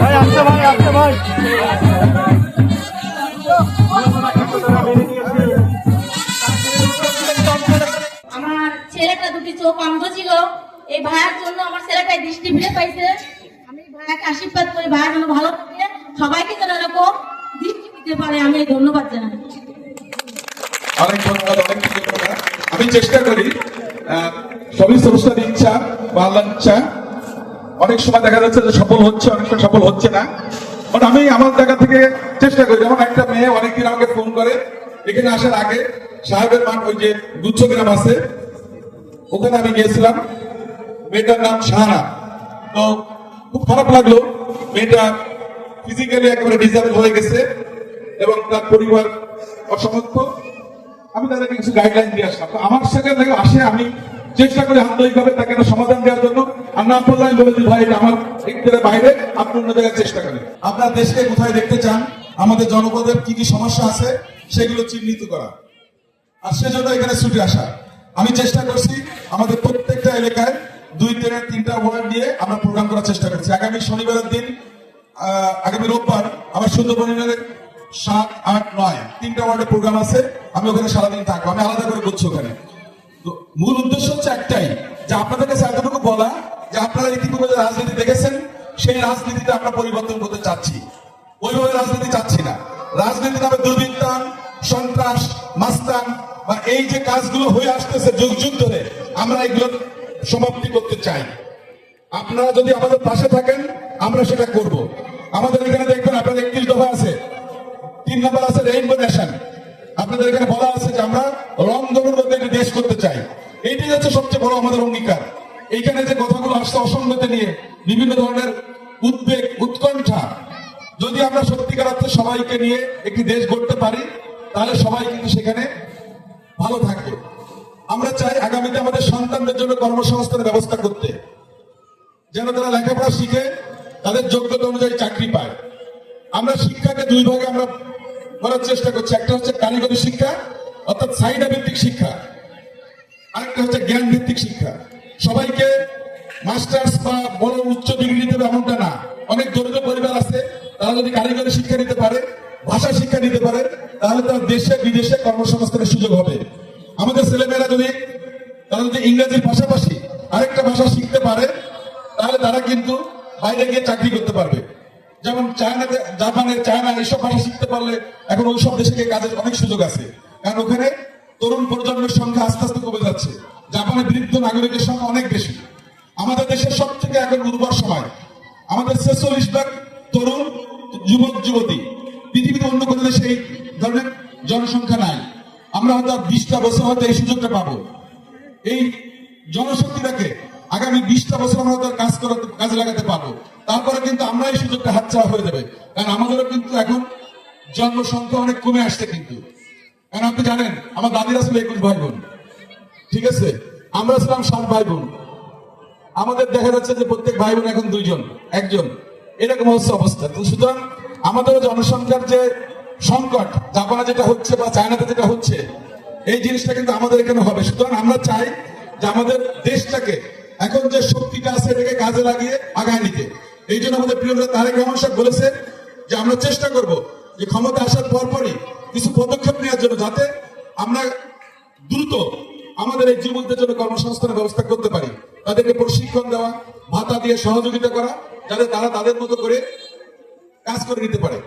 ভাই আসতে ভাই আসতে ভাই। আমার ছেলেটা দুটি চোখ অন্ধ ছিল। এই ভাইয়ের জন্য আমার ছেলেটা দৃষ্টি ফিরে পাইছে। আমি ভাইয়াকে আশীর্বাদ করি ভাইয়া যেন ভালো থাকে। সবাইকে যেন এরকম দৃষ্টি দিতে পারে আমি ধন্যবাদ জানাই। অনেক ধন্যবাদ অনেক আমি চেষ্টা করি আহ, সবই স্রষ্টার ইচ্ছা বা ইচ্ছা অনেক সময় দেখা যাচ্ছে যে সফল হচ্ছে অনেক সময় সফল হচ্ছে না। বাট আমি আমার জায়গা থেকে চেষ্টা করি। যেমন একটা মেয়ে অনেকদিন আমাকে ফোন করে, এখানে আসার আগে সাহেবের মাঠ ওই যে গুচ্ছ গ্রাম আছে ওখানে আমি গিয়েছিলাম। মেয়েটার নাম শাহানা তো খুব খারাপ লাগল, মেয়েটা ফিজিক্যালি একেবারে ডিসেবল হয়ে গেছে এবং তার পরিবার অসমর্থ আমি তাদেরকে কিছু গাইডলাইন দিয়ে আসলাম। তো আমার সেখানে থেকে আসে আমি চেষ্টা করি আন্তরিকভাবে তাকে একটা সমাধান দেওয়ার জন্য আর না বললে আমি বলে ভাই, এটা আমার বাইরে, আপনি অন্য জায়গায় চেষ্টা করেন। আপনার দেশকে কোথায় দেখতে চান, আমাদের জনপদের কি কি সমস্যা আছে, সেগুলো চিহ্নিত করা। আর সেজন্য এখানে ছুটে আসা। আমি চেষ্টা করছি আমাদের প্রত্যেকটা এলাকায় দুই থেকে তিনটা ওয়ার্ড নিয়ে আমরা প্রোগ্রাম করার চেষ্টা করছি। আগামী শনিবারের দিন আগামী রোববার আমার সুন্দরবনের সাত, আট, নয়, তিনটা ওয়ার্ডে প্রোগ্রাম আছে। আমি ওখানে সারাদিন থাকব। আমি আলাদা করে করছি ওখানে। মূল উদ্দেশ্য হচ্ছে একটাই, যে আপনাদের কাছে বলা, যে আপনারা ইতিপূর্বে যে রাজনীতি দেখেছেন, সেই রাজনীতিতে আমরা পরিবর্তন করতে চাচ্ছি। ওইভাবে রাজনীতি চাচ্ছি না। রাজনীতি নামে দুর্বৃত্তান, সন্ত্রাস, মাস্তান, বা এই যে কাজগুলো হয়ে আসতেছে যুগ যুগ ধরে, আমরা এগুলো সমাপ্তি করতে চাই। আপনারা যদি আমাদের পাশে থাকেন, আমরা সেটা করব। আমাদের এখানে দেখবেন আপনার একত্রিশ দফা আছে। তিন নম্বর আছে রেইনবো নেশন। আপনাদের এখানে বলা আছে যে আমরা রংধনুর মধ্যে একটি দেশ করতে চাই। এইটাই হচ্ছে সবচেয়ে বড় আমাদের অঙ্গীকার। এইখানে যে কথাগুলো আসছে অসঙ্গতি নিয়ে, বিভিন্ন ধরনের উদ্বেগ, উৎকণ্ঠা, যদি আমরা সত্যিকার অর্থে সবাইকে নিয়ে একটি দেশ গড়তে পারি, তাহলে সবাই কিন্তু সেখানে ভালো থাকবে। আমরা চাই আগামীতে আমাদের সন্তানদের জন্য কর্মসংস্থানের ব্যবস্থা করতে। যেন তারা লেখাপড়া শিখে, তাদের যোগ্যতা অনুযায়ী চাকরি পায়। আমরা শিক্ষাকে দুই ভাগে আমরা করার চেষ্টা করছি। একটা হচ্ছে কারিগরি শিক্ষা, অর্থাৎ চাহিদা ভিত্তিক শিক্ষা। আরেকটা হচ্ছে জ্ঞান ভিত্তিক শিক্ষা। সবাইকে মাস্টার্স বা বড় উচ্চ ডিগ্রি নিতে হবে এমনটা না। অনেক দরিদ্র পরিবার আছে, তারা যদি কারিগরি শিক্ষা নিতে পারে, ভাষা শিক্ষা নিতে পারে, তাহলে তার দেশে, বিদেশে কর্মসংস্থানের সুযোগ হবে। আমাদের ছেলেমেয়েরা যদি, তারা যদি ইংরেজির পাশাপাশি আরেকটা ভাষা শিখতে পারে, তাহলে তারা কিন্তু বাইরে গিয়ে চাকরি করতে পারবে। যেমন চায়নাতে জাপানের চায়না এইসব ভাষা শিখতে পারলে এখন ওই সব দেশে গিয়ে কাজের অনেক সুযোগ আছে। কারণ ওখানে তরুণ প্রজন্মের সংখ্যা আস্তে আস্তে কমে যাচ্ছে। জাপানের বৃদ্ধ নাগরিকের সংখ্যা অনেক বেশি। আমাদের দেশের সব থেকে এখন উর্বর সময়। আমাদের ছেচল্লিশ ভাগ তরুণ যুবক, যুবতী। পৃথিবীতে অন্য কোনো দেশে এই ধরনের জনসংখ্যা নাই। আমরা হয়তো বিশটা বছর হয়তো এই সুযোগটা পাবো। এই জনশক্তিটাকে আগামী বিশটা বছর আমরা তার কাজ করাতে, কাজে লাগাতে পারব। তারপরে কিন্তু আমরা এই সুযোগটা হাতছাড়া হয়ে যাবে। কারণ আমাদেরও কিন্তু এখন জন্মসংখ্যা অনেক কমে আসছে কিন্তু। কারণ আপনি জানেন, আমার দাদিরা ছিল একুশ ভাই বোন ঠিক আছে? আমরা ছিলাম সাত ভাই বোন আমাদের দেখা যাচ্ছে যে প্রত্যেক ভাই বোন এখন দুইজন, একজন। এরকম হচ্ছে অবস্থা। তো সুতরাং আমাদের জনসংখ্যার যে সংকট, জাপানে যেটা হচ্ছে বা চায়নাতে যেটা হচ্ছে, এই জিনিসটা কিন্তু আমাদের এখানে হবে। সুতরাং আমরা চাই যে আমাদের দেশটাকে এখন যে শক্তিটা আছে এটাকে কাজে লাগিয়ে আগায় নিতে। এই জন্য আমাদের প্রিয় তারেক রহমান সাহেব বলেছে যে আমরা চেষ্টা করব যে ক্ষমতা আসার পরপরই কিছু পদক্ষেপ নেওয়ার জন্য যাতে আমরা দ্রুত আমাদের এই যুবকদের জন্য কর্মসংস্থানের ব্যবস্থা করতে পারি। তাদেরকে প্রশিক্ষণ দেওয়া, ভাতা দিয়ে সহযোগিতা করা, যাতে তারা তাদের মতো করে কাজ করে নিতে পারে।